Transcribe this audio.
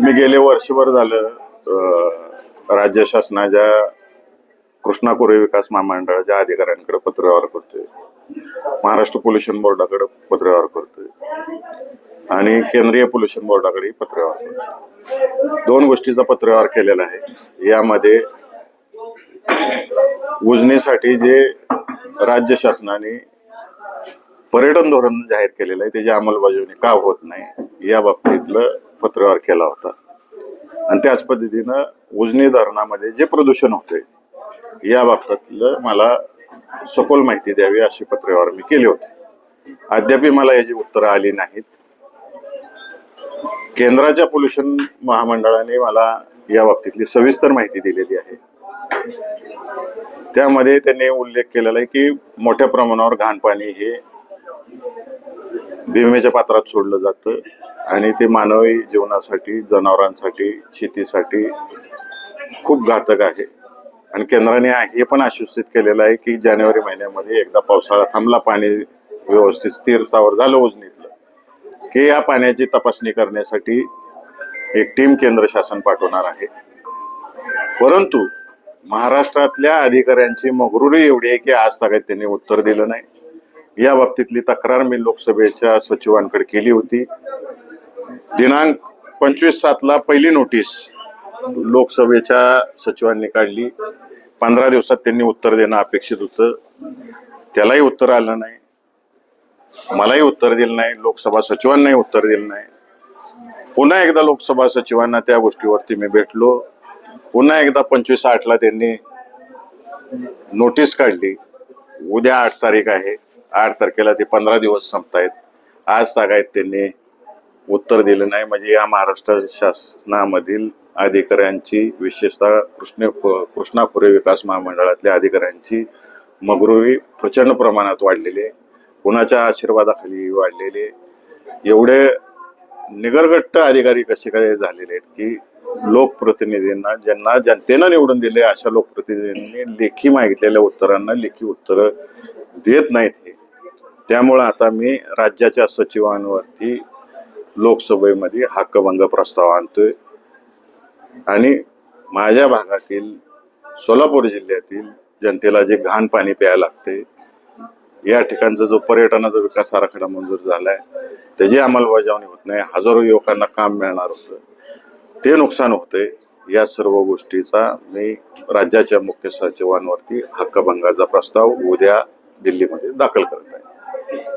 मी गेले वर्षभर झालं राज्य शासनाच्या कृष्णा कोरे विकास महामंडळाच्या अधिकाऱ्यांकडे पत्रव्यवहार करतोय. महाराष्ट्र पोल्युशन बोर्डाकडे पत्रव्यवहार करतोय. आणि केंद्रीय पोल्युशन बोर्डाकडे पत्रव्यवहार करतोय. दोन गोष्टीचा पत्रव्यवहार केलेला आहे. यामध्ये उजनीसाठी जे राज्य शासनाने पर्यटन धोरण जाहीर केलेलं आहे त्याची अंमलबजावणी का होत नाही या बाबतीतलं पत्रव्यवहार केला होता. आणि त्याच पद्धतीनं उजनी धरणामध्ये जे प्रदूषण होते या बाबतीतलं मला सखोल माहिती द्यावी अशी पत्रव्यवहार मी केले होते. अद्यापही मला याची उत्तरं आली नाहीत. केंद्राच्या पोल्युशन महामंडळाने मला या बाबतीतली सविस्तर माहिती दिलेली आहे. त्यामध्ये त्यांनी उल्लेख केलेला आहे की मोठ्या प्रमाणावर घाण पाणी हे भीमेच्या पात्रात सोडलं जातं. आणि ते मानवी जीवनासाठी जनावरांसाठी शेतीसाठी खूप घातक आहे. आणि केंद्राने हे पण आश्वासित केलेलं आहे की जानेवारी महिन्यामध्ये एकदा पावसाळा थांबला पाणी व्यवस्थित स्थिर स्थावर झालं उजनीतलं. की या पाण्याची तपासणी करण्यासाठी एक टीम केंद्र शासन पाठवणार आहे. परंतु महाराष्ट्रातल्या अधिकाऱ्यांची मगरुरी एवढी आहे की आज सगळ्यात त्यांनी उत्तर दिलं नाही. या बाबतीतली तक्रार मी लोकसभेच्या सचिवांकडे केली होती. दिनांक पंचवीस सातला पहिली नोटीस लोकसभेच्या सचिवांनी काढली. पंधरा दिवसात त्यांनी उत्तर देणं अपेक्षित होतं. त्यालाही उत्तर आलं नाही. मलाही उत्तर दिलं नाही. लोकसभा सचिवांनाही उत्तर दिलं नाही. पुन्हा एकदा लोकसभा सचिवांना त्या गोष्टीवरती मी भेटलो. पुन्हा एकदा पंचवीस आठला त्यांनी नोटीस काढली. उद्या आठ तारीख आहे. आठ तारखेला ते पंधरा दिवस संपतायत. आज सांगायत त्यांनी उत्तर दिलं नाही. म्हणजे या महाराष्ट्र शासनामधील अधिकाऱ्यांची विशेषतः कृष्ण कृष्णा खोरे विकास महामंडळातल्या अधिकाऱ्यांची मगरुरी प्रचंड प्रमाणात वाढलेले कुणाच्या आशीर्वादाखाली वाढलेले एवढे निगरगट्ट अधिकारी कसे काय झालेले आहेत की लोकप्रतिनिधींना ज्यांना जनतेनं निवडून दिले अशा लोकप्रतिनिधींनी लेखी मागितलेल्या उत्तरांना लेखी उत्तरं देत नाहीत हे. त्यामुळं आता मी राज्याच्या सचिवांवरती लोकसभेमध्ये हक्कभंग प्रस्ताव आणतोय. आणि माझ्या भागातील सोलापूर जिल्ह्यातील जनतेला जे घाण पाणी प्यायला लागते या ठिकाणचा जो पर्यटनाचा विकास आराखडा मंजूर झालाय त्याची अंमलबजावणी होत नाही. हजारो युवकांना काम मिळणार होतं. ते नुकसान होते या सर्व गोष्टीचा मी राज्याच्या मुख्य सचिवांवरती हक्कभंगाचा प्रस्ताव उद्या दिल्लीमध्ये दाखल करत आहे.